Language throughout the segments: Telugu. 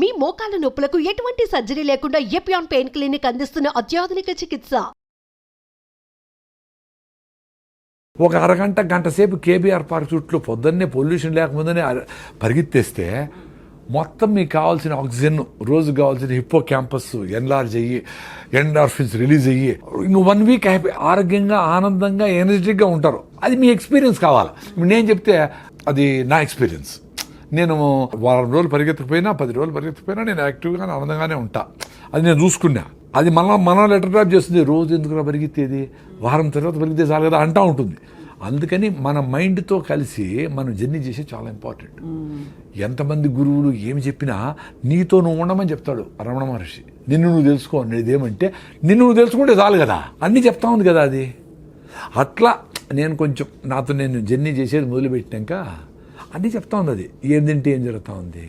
మీ మోకాల నొప్పులకు ఎటువంటి సర్జరీ లేకుండా ఎపియాన్ పెయిన్ క్లినిక్ అందిస్తున్న అత్యాధునిక చికిత్స? ఒక అరగంట గంట సేపు కేబీఆర్ పార్క్ చుట్టూ పొద్దున్నే పొల్యూషన్ లేకముందనే పరిగెత్తేస్తే మొత్తం మీకు కావాల్సిన ఆక్సిజన్ రోజు కావాల్సిన హిప్పో క్యాంపస్ ఎన్లార్జ్ అయ్యి ఎండార్ఫిన్స్ రిలీజ్ అయ్యి ఇంక వన్ వీక్ హ్యాపీ ఆరోగ్యంగా ఆనందంగా ఎనర్జెటిక్గా ఉంటారు. అది మీ ఎక్స్పీరియన్స్ కావాలి. నేను చెప్తే అది నా ఎక్స్పీరియన్స్. నేను వారం రోజులు పరిగెత్తకపోయినా పది రోజులు పరిగెత్తకపోయినా నేను యాక్టివ్గానే ఆనందంగానే ఉంటా. అది నేను చూసుకున్నా. అది మన మన లెటర్ డ్రాప్ చేస్తుంది. రోజు ఎందుకు పరిగెత్తేది? వారం తర్వాత పరిగెత్తే చాలు కదా అంటా ఉంటుంది. అందుకని మన మైండ్తో కలిసి మనం జర్నీ చేసే చాలా ఇంపార్టెంట్. ఎంతమంది గురువులు ఏమి చెప్పినా నీతో నువ్వు ఉండమని చెప్తాడు రమణ మహర్షి. నిన్ను నువ్వు తెలుసుకో ఏమంటే నిన్ను నువ్వు తెలుసుకుంటే చాలు కదా. అన్నీ చెప్తా ఉంది కదా అది. అట్లా నేను కొంచెం నాతో నేను జర్నీ చేసేది మొదలుపెట్టినాక అన్నీ చెప్తా ఉంది అది ఏం తింటే ఏం జరుగుతూ ఉంది?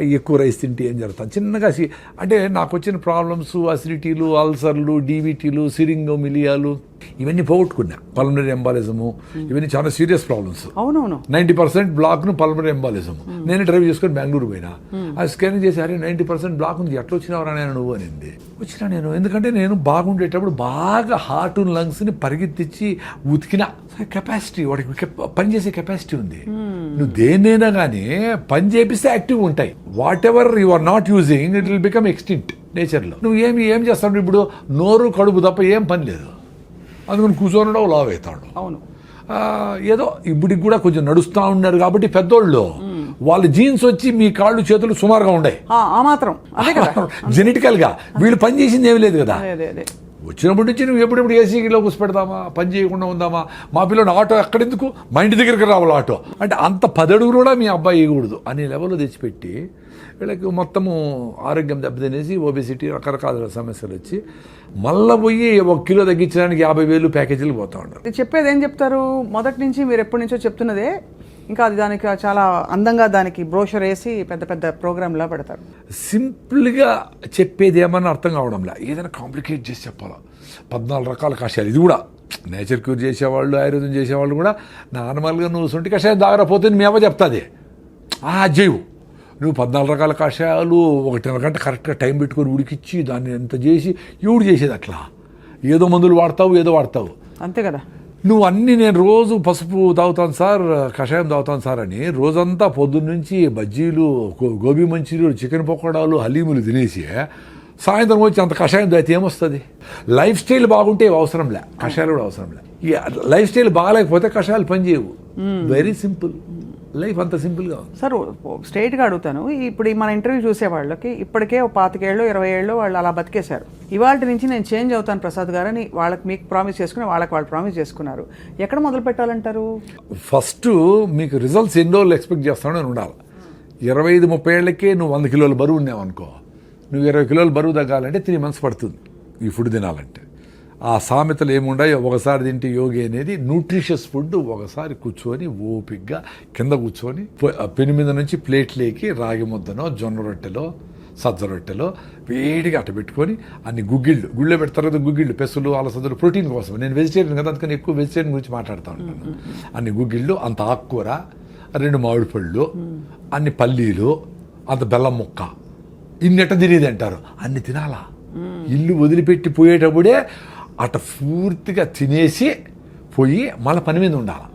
ఎక్కువ రైస్ తింటే ఏం జరుగుతుంది చిన్నగా అంటే నాకు వచ్చిన ప్రాబ్లమ్స్ అసిడిటీలు అల్సర్లు డీబీటీలు సిరింగోమిలియాలు ఇవన్నీ పోగొట్టుకున్నా. పల్మనరీ ఎంబాలిజము ఇవన్నీ చాలా సీరియస్ ప్రాబ్లమ్స్. అవునవును. నైంటీ పర్సెంట్ బ్లాక్ను పల్మరీ ఎంబాలిజం నేను డ్రైవ్ చేసుకొని బెంగళూరు పోయినా. ఆ స్కానింగ్ చేసి అరే నైంటీ పర్సెంట్ బ్లాక్ ఉంది. ఎట్లా వచ్చినావరా నేను నువ్వు? అనింది. వచ్చినా నేను. ఎందుకంటే నేను బాగుండేటప్పుడు బాగా హార్ట్ లంగ్స్ని పరిగెత్తించి ఉతికిన. కెపాసిటీ వాడికి పనిచేసే కెపాసిటీ ఉంది. నువ్వు దేన్నైనా కానీ పని చేపిస్తే యాక్టివ్ ఉంటాయి. Whatever you are not using it will become extinct నేచర్లో నువ్వు ఏమి ఏం చేస్తావు? ఇప్పుడు నోరు కడుపు తప్ప ఏం పని లేదు. అందుకని కూర్చొని లావ్ అవుతాడు. అవును. ఏదో ఇప్పటికి కూడా కొంచెం నడుస్తూ ఉన్నారు కాబట్టి పెద్దోళ్ళు వాళ్ళ జీన్స్ వచ్చి మీ కాళ్ళు చేతులు సుమారుగా ఉండే. ఆ, మాత్రం. జెనెటికల్ గా. వీళ్ళు పని చేసింది ఏమీ లేదు కదా. వచ్చినప్పటి నుంచి నువ్వు ఎప్పుడెప్పుడు ఏసీలో కూర్చోపెడదామా పని చేయకుండా ఉందామా? మా పిల్లడు ఆటో ఎక్కడెందుకు? మా ఇంటి దగ్గరికి రావాలి ఆటో. అంటే అంత పదడుగు కూడా మీ అబ్బాయి వేయకూడదు. అనే లెవెల్లో తెచ్చిపెట్టి వీళ్ళకి మొత్తము ఆరోగ్యం దెబ్బతినేసి ఓబెసిటీ రకరకాల సమస్యలు వచ్చి మళ్ళీ పోయి ఒక కిలో తగ్గించడానికి యాభై వేలు ప్యాకేజీలు పోతా ఉంటారు చెప్పేది ఏం చెప్తారు? మొదటి నుంచి మీరు ఎప్పటి నుంచో చెప్తున్నదే ఇంకా అది దానికి చాలా అందంగా దానికి బ్రోషర్ వేసి పెద్ద పెద్ద ప్రోగ్రామ్లా పెడతారు. సింపుల్గా చెప్పేది ఏమన్నా అర్థం కావడంలా ఏదైనా కాంప్లికేట్ చేసి చెప్పాలా? పద్నాలుగు రకాల కషాయాలు. ఇది కూడా నేచర్ క్యూర్ చేసేవాళ్ళు ఆయుర్వేదం చేసేవాళ్ళు కూడా నార్మల్గా నువ్వు సొంటి కషాయం దాగరపోతే మీ అవ్వ చెప్తుంది. ఆ జైవు. నువ్వు పద్నాలుగు రకాల కషాయాలు ఒకటిన్నర గంట కరెక్ట్గా టైం పెట్టుకొని ఉడికిచ్చి దాన్ని ఎంత చేసి ఎవడు చేసేది అట్లా? ఏదో మందులు వాడతావు ఏదో వాడతావు. అంతే కదా. నువ్వు అన్ని నేను రోజు పసుపు తాగుతాను సార్ కషాయం తాగుతాను సార్ అని రోజంతా పొద్దున్న నుంచి బజ్జీలు గోబీ మంచూరియలు చికెన్ పకోడాలు హలీములు తినేసి సాయంత్రం వచ్చి అంత కషాయం తాగితే ఏమొస్తుంది? లైఫ్ స్టైల్ బాగుంటే ఇవి అవసరంలే కషాయాలు కూడా అవసరంలే ఈ లైఫ్ స్టైల్ బాగాలేకపోతే కషాయాలు పనిచేయవు వెరీ సింపుల్ లైఫ్ అంత సింపుల్గా ఉంది. సార్ స్ట్రైట్గా అడుగుతాను. ఇప్పుడు ఈ మన ఇంటర్వ్యూ చూసే వాళ్ళకి ఇప్పటికే పాతికేళ్ళు ఇరవై ఏళ్ళు వాళ్ళు అలా బతికేశారు. ఇవాళ నుంచి నేను చేంజ్ అవుతాను ప్రసాద్ గారని వాళ్ళకి మీకు ప్రామిస్ చేసుకుని వాళ్ళకి వాళ్ళు ప్రామిస్ చేసుకున్నారు. ఎక్కడ మొదలు పెట్టాలంటారు? ఫస్ట్ మీకు రిజల్ట్స్ ఎన్ని రోజులు ఎక్స్పెక్ట్ చేస్తానో అని ఉండాలి. ఇరవై ఐదు ముప్పై ఏళ్ళకే నువ్వు వంద కిలోల బరువు ఉన్నావు అనుకో నువ్వు ఇరవై కిలోల బరువు తగ్గాలంటే త్రీ మంత్స్ పడుతుంది ఈ ఫుడ్ తినాలంటే. ఆ సామెతలు ఏముండాయో ఒకసారి తింటే యోగి అనేది న్యూట్రిషియస్ ఫుడ్ ఒకసారి కూర్చొని ఓపిగ్గా కింద కూర్చొని పొ- పెను మీద నుంచి ప్లేట్లేకి రాగి ముద్దనో జొన్న రొట్టెలో సజ్జ రొట్టెలో వేడిగా అట్ట పెట్టుకొని అన్ని గుగ్గిళ్ళు గుళ్ళో పెడతారు కదా గుగ్గిళ్ళు పెసలు అలసందలు ప్రోటీన్ కోసం. నేను వెజిటేరియన్ కదా అందుకని ఎక్కువ వెజిటేరియన్ గురించి మాట్లాడుతూ ఉంటాను. అన్ని గుగ్గిళ్ళు అంత ఆకుకూర రెండు మామిడి పళ్ళు అన్ని పల్లీలు అంత బెల్లం ముక్క. ఇన్నెట్ట తినేది అంటారు. అన్ని తినాలా? ఇల్లు వదిలిపెట్టి పోయేటప్పుడే అట పూర్తిగా తినేసి పోయి మళ్ళీ పని మీద ఉండాలి.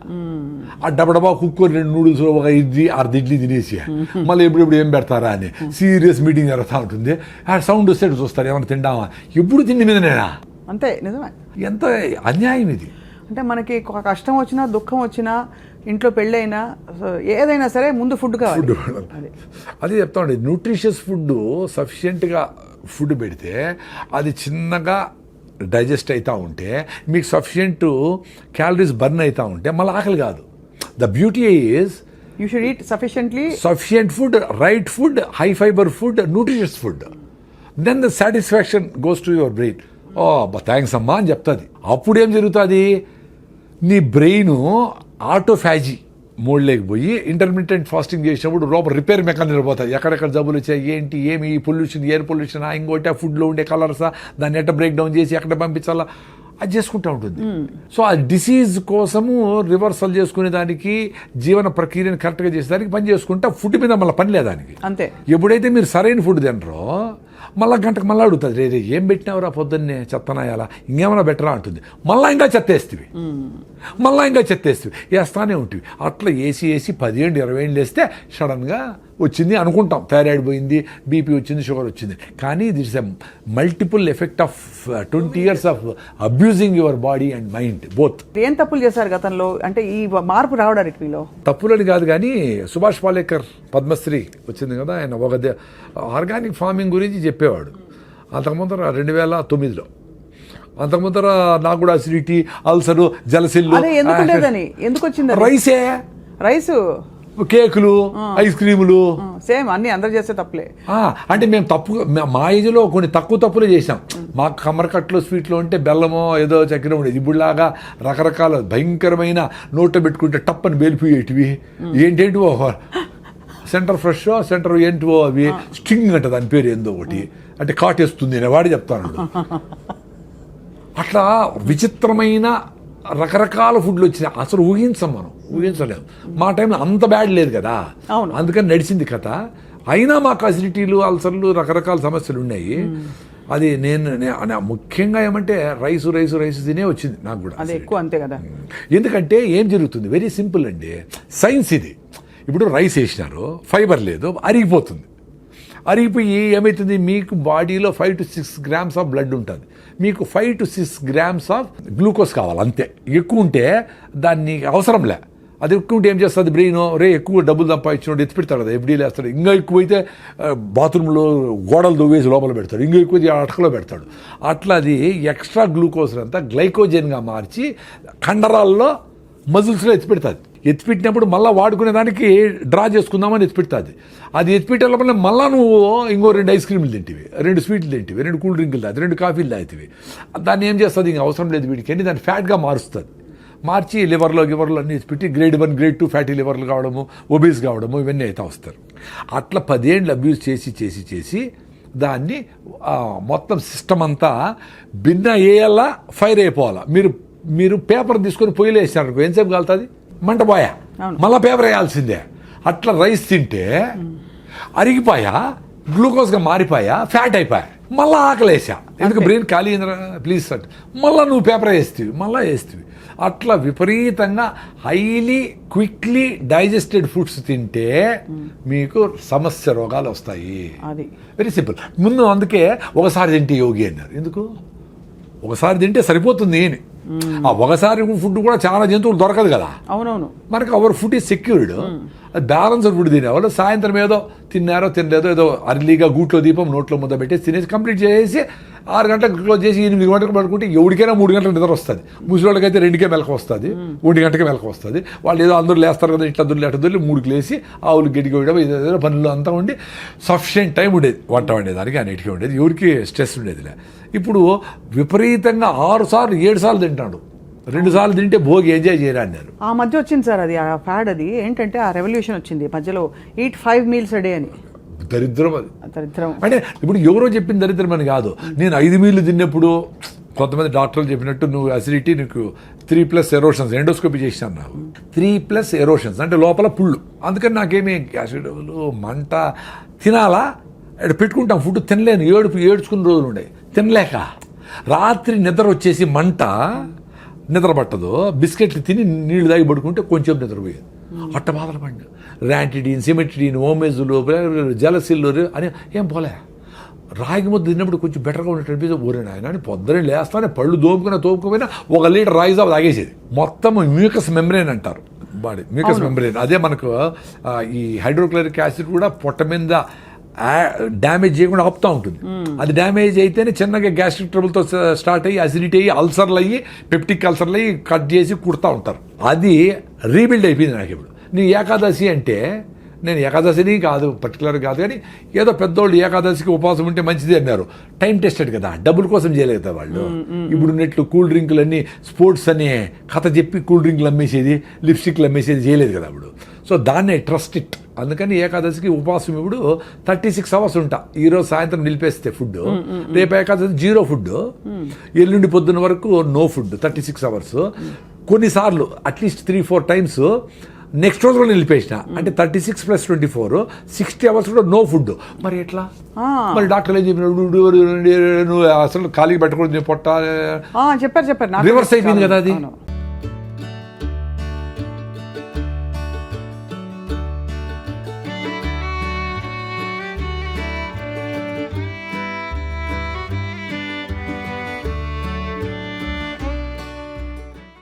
ఆ డబడబా కుక్కో రెండు నూడిల్స్ ఒక ఇడ్లీ అర్ధ ఇడ్లీ తినేసి మళ్ళీ ఎప్పుడెప్పుడు ఏం పెడతారా అని సీరియస్ మీటింగ్ జరుగుతూ ఉంటుంది. ఆ సౌండ్ వస్తే చూస్తారు ఏమైనా తిండామా ఎప్పుడు తిండి మీద నేనా అంతే నిజమే. ఎంత అన్యాయం ఇది. అంటే మనకి కష్టం వచ్చినా దుఃఖం వచ్చినా ఇంట్లో పెళ్ళైనా ఏదైనా సరే ముందు ఫుడ్ కావాలి. అది. అదే చెప్తా ఉండే న్యూట్రిషియస్ ఫుడ్ సఫిషియెంట్గా ఫుడ్ పెడితే అది చిన్నగా డైజెస్ట్ అవుతూ ఉంటే మీకు సఫిషియెంట్ క్యాలరీస్ బర్న్ అవుతూ ఉంటే మళ్ళీ ఆకలి కాదు. The beauty is you should eat sufficiently sufficient food right food high fibre food nutritious food then the satisfaction goes to your brain oh thanks అమ్మా అని చెప్తుంది. అప్పుడు ఏం జరుగుతుంది? నీ బ్రెయిన్ ఆటోఫాజీ. మోడ్లోకి పోయి ఇంటర్మీడియట్ ఫాస్టింగ్ చేసినప్పుడు లోపల రిపేర్ మెకానిజం పోతుంది ఎక్కడెక్కడ జబ్బులు వచ్చాయి ఏంటి ఏమి పొల్యూషన్ ఎయిర్ పొల్యూషన్ ఇంకోటి ఆ ఫుడ్లో ఉండే కలర్సా దాన్ని ఎట్ట బ్రేక్ డౌన్ చేసి ఎక్కడ పంపించాలా? అది చేసుకుంటూ ఉంటుంది. సో ఆ డిసీజ్ కోసము రివర్సల్ చేసుకునే దానికి జీవన ప్రక్రియను కరెక్ట్గా చేసేదానికి పని చేసుకుంటే ఫుడ్ మీద మళ్ళీ పని లేదు దానికి? అంతే. ఎప్పుడైతే మీరు సరైన ఫుడ్ తినరో మళ్ళా గంటకు మళ్ళీ అడుగుతుంది రే రే ఏం పెట్టినావురా పొద్దున్నే చెత్తనాయాలా? ఇంకేమైనా బెటరా అంటుంది. మళ్ళా ఇంకా చెత్తేస్తివి. మళ్ళా ఇంకా చెత్తేస్తివి. వేస్తానే ఉంటుంది అట్లా వేసి వేసి పదిహేను ఇరవై ఏళ్ళు వేస్తే సడన్గా వచ్చింది అనుకుంటాం. థైరాయిడ్ పోయింది బీపీ వచ్చింది షుగర్ వచ్చింది. కానీ it's a multiple effect of twenty years of abusing your body and mind both ఏం తప్పులు చేశారు గతంలో? అంటే ఈ మార్పు రావడానికి మీలో తప్పులని కాదు కానీ సుభాష్ పాలేకర్ పద్మశ్రీ వచ్చింది కదా ఆయన ఒక ఆర్గానిక్ ఫార్మింగ్ గురించి చెప్పేవాడు. అంతకుముందర రెండు వేల తొమ్మిదిలో. అంతకుముందర నాకు కూడా అసిడిటీ అల్సరు జలసిల్లు? రైసే. రైసు? కేకులు ఐస్ క్రీములు. సేమ్ అన్ని అందరు చేస్తే తప్పులే. అంటే మేము తప్పు మా- ఏజ్లో కొన్ని తక్కువ తప్పులు చేసాం మా కమ్మరకట్లో స్వీట్లో ఉంటే బెల్లమో ఏదో చక్కెర ఉండేది. ఇప్పుడులాగా రకరకాల భయంకరమైన నోట్లో పెట్టుకుంటే టప్పని బేలిపోయేటివి ఏంటేంటివో సెంటర్ ఫ్రెష్ సెంటర్ ఏంటివో అవి. స్టింగ్ అంట దాని పేరు ఏందో ఒకటి. అంటే కాటేస్తుంది అని వాడి చెప్తాను. అట్లా విచిత్రమైన రకరకాల ఫుడ్లు వచ్చినాయి. అసలు ఊహించం మనం. ఊహించలేము మా టైంలో అంత బ్యాడ్ లేదు కదా. అందుకని నడిచింది కథ. అయినా మాకు అసిడిటీలు అల్సర్లు రకరకాల సమస్యలు ఉన్నాయి. అది నేను ముఖ్యంగా ఏమంటే రైసు రైసు రైసు తినే వచ్చింది నాకు కూడా అది ఎక్కువ అంతే కదా. ఎందుకంటే ఏం జరుగుతుంది? వెరీ సింపుల్ అండి. సైన్స్ ఇది. ఇప్పుడు రైస్ వేసినారు. ఫైబర్ లేదు. అరిగిపోతుంది. అరిగిపోయి ఏమవుతుంది మీకు బాడీలో five to six grams of blood ఉంటుంది. మీకు five to six grams of glucose కావాలి అంతే. ఎక్కువ ఉంటే దాన్ని అవసరం లే. అది ఎక్కువ ఉంటే ఏం చేస్తుంది? బ్రెయిన్ రే ఎక్కువ డబ్బులు సంపాదించినోడు ఎత్తి పెడతాడు కదా ఎఫ్డీలు వేస్తాడు ఇంకా ఎక్కువైతే బాత్రూంలో గోడలు దువ్వేసి లోపల పెడతాడు. ఇంకా ఎక్కువ అటకలో పెడతాడు. అట్లా అది ఎక్స్ట్రా గ్లూకోజ్ అంతా గ్లైకోజన్గా మార్చి కండరాల్లో మజిల్స్లో ఎత్తిపెడుతుంది ఎత్తిపెట్టినప్పుడు మళ్ళీ వాడుకునే దానికి డ్రా చేసుకుందామని ఎత్తిపెడుతుంది అది ఎత్తిపెట్టే లోపల మళ్ళీ నువ్వు ఇంకో రెండు ఐస్ క్రీములు తింటివి రెండు స్వీట్లు తింటివి రెండు కూల్ డ్రింకులు తాగి రెండు కాఫీలు తాగుతావి. దాన్ని ఏం చేస్తుంది? ఇంక అవసరం లేదు వీడికి. అని దాన్ని ఫ్యాట్గా మారుస్తుంది. మార్చి లివర్లో గివర్లో అన్ని పెట్టి grade one grade two fatty లివర్లు కావడము ఒబీస్ కావడము ఇవన్నీ అయితే వస్తారు అట్లా పదేళ్ళు అబ్యూస్ చేసి చేసి చేసి దాన్ని మొత్తం సిస్టమ్ అంతా భిన్న వేయాలా ఫైర్ అయిపోవాలా. మీరు మీరు పేపర్ తీసుకొని పొయ్యిలో వేసినారు ఎంతసేపు కాలుతుంది? మంట పోయా మళ్ళీ పేపర్ వేయాల్సిందే. అట్లా రైస్ తింటే అరిగిపోయా గ్లూకోజ్గా మారిపోయా ఫ్యాట్ అయిపోయా. మళ్ళీ ఆకలేసా ఎందుకు బ్రెయిన్ ఖాళీ ప్లీజ్ సార్. మళ్ళీ నువ్వు పేపర్ వేస్తావి మళ్ళీ వేస్తావి. అట్లా విపరీతంగా హైలీ క్విక్లీ డైజెస్టెడ్ ఫుడ్స్ తింటే మీకు సమస్య రోగాలు వస్తాయి. వెరీ సింపుల్ ముందు అందుకే ఒకసారి తింటే యోగి అన్నారు. ఎందుకు? ఒకసారి తింటే సరిపోతుంది అని ఆ ఒకసారి ఫుడ్ కూడా చాలా జంతువులు దొరకదు కదా. అవునవును. మనకు our food is secured. Balance food తినేవాళ్ళు సాయంత్రం ఏదో తిన్నారో తినలేదో ఏదో అర్లీగా గూట్లో దీపం నోట్లో ముద్ద పెట్టేసి తినేసి కంప్లీట్ చేసి ఆరు గంటలకు క్లోజ్ చేసి ఎనిమిది గంటలకు పడుకుంటే ఎవరికైనా మూడు గంటలు నిద్ర వస్తుంది. ముసలివాళ్ళకైతే రెండుకే మెలకు వస్తుంది. ఒంటి గంటకే మెలకు వస్తుంది. వాళ్ళు ఏదో అందరూ లేస్తారు కదా ఇట్లా దుర్లు అట్లా దుర్లు మూడుకు లేసి ఆవులు గడ్డికి వేయడం ఏదో పనులు అంతా ఉండి సఫిషియెంట్ టైం ఉండేది. వంట వండేదానికి అన్నిటికీ ఉండేది. ఎవరికి స్ట్రెస్ ఉండేదిలే. ఇప్పుడు విపరీతంగా ఆరు సార్లు ఏడు సార్లు తింటాడు. రెండు సార్లు తింటే భోగి ఎంజాయ్ చేయరా అన్నారు ఆ మధ్య వచ్చింది సార్ అది ఆ ఫ్యాడ్ అది. ఏంటంటే ఆ రెవల్యూషన్ వచ్చింది మధ్యలో. Eat five meals a day అని. దరిద్రం అది. దరిద్రం. అంటే ఇప్పుడు ఎవరో చెప్పిన దరిద్రం అని కాదు. నేను ఐదు మీళ్ళు తిన్నప్పుడు కొంతమంది డాక్టర్లు చెప్పినట్టు నువ్వు అసిడిటీ నీకు త్రీ ప్లస్ ఎరోషన్స్ ఎండోస్కోపీ చేసినాను నాకు త్రీ ప్లస్ ఎరోషన్స్ అంటే లోపల పుళ్ళు. అందుకని నాకేమీ యాసిడ్లు మంట తినాలా? ఇక్కడ పెట్టుకుంటాం ఫుడ్ తినలేను. ఏడుపు ఏడ్చుకున్న రోజులు ఉండే. తినలేక. రాత్రి నిద్ర వచ్చేసి మంట నిద్ర పట్టదు బిస్కెట్లు తిని నీళ్ళు తాగి పడుకుంటే కొంచెం నిద్రపోయేది. అట్ట బాధలు పడి ర్యాంటిడీన్ సిమెట్రిడీన్ ఓమేజులు జలసిల్లు అని ఏం పోలే. రాగి ముద్ద తిన్నప్పుడు కొంచెం బెటర్గా ఉన్నట్టు అనిపిస్తే ఊరే నాయన అని పొద్దునే లేస్తానే పళ్ళు దోపుకున్న తోపుకుపోయినా ఒక లీటర్ రాగి జావ తాగేసేది. మొత్తం మ్యూకస్ మెమ్బ్రేన్ అంటారు. బాడీ మ్యూకస్ మెమ్బ్రేన్ అదే మనకు ఈ హైడ్రోక్లోరిక్ యాసిడ్ కూడా పొట్ట మీద డ్యామేజ్ చేయకుండా ఆపుతూ ఉంటుంది. అది డ్యామేజ్ అయితేనే చిన్నగా గ్యాస్ట్రిక్ ట్రబుల్తో స్టార్ట్ అయ్యి అసిడిటీ అయ్యి అల్సర్లు అయ్యి పెప్టిక్ అల్సర్లు అయ్యి కట్ చేసి కుడతా ఉంటారు. అది రీబిల్డ్ అయిపోయింది నాకు ఇప్పుడు. నీ ఏకాదశి అంటే నేను ఏకాదశిని కాదు పర్టికులర్ కాదు కానీ ఏదో పెద్దోళ్ళు ఏకాదశికి ఉపవాసం ఉంటే మంచిది అన్నారు. టైం టెస్టెడ్ కదా డబ్బుల కోసం చేయలేదు కదా వాళ్ళు ఇప్పుడు నెట్లు కూల్ డ్రింకులు అన్ని స్పోర్ట్స్ అని కథ చెప్పి కూల్ డ్రింకులు అమ్మేసేది లిప్స్టిక్లు అమ్మేసేది చేయలేదు కదా అప్పుడు సో దాన్నే ట్రస్ట్ ఇట్ అందుకని ఏకాదశికి ఉపవాసం ఇప్పుడు థర్టీ సిక్స్ అవర్స్ ఉంటా ఈరోజు సాయంత్రం నిలిపేస్తే ఫుడ్ రేపు ఏకాదశి జీరో ఫుడ్ ఎల్లుండి పొద్దున్న వరకు no food thirty six hours కొన్నిసార్లు at least three four times next రోజు కూడా నిలిపేసిన. అంటే thirty six plus twenty four sixty hours కూడా నో ఫుడ్ మరి ఎట్లా. మరి డాక్టర్ ఏం చెప్పినాడు? నువ్వు అసలు ఖాళీ పెట్టకూడదు పొట్ట చెప్పారు చెప్పారు. రివర్స్ అయిపోయింది కదా. అది.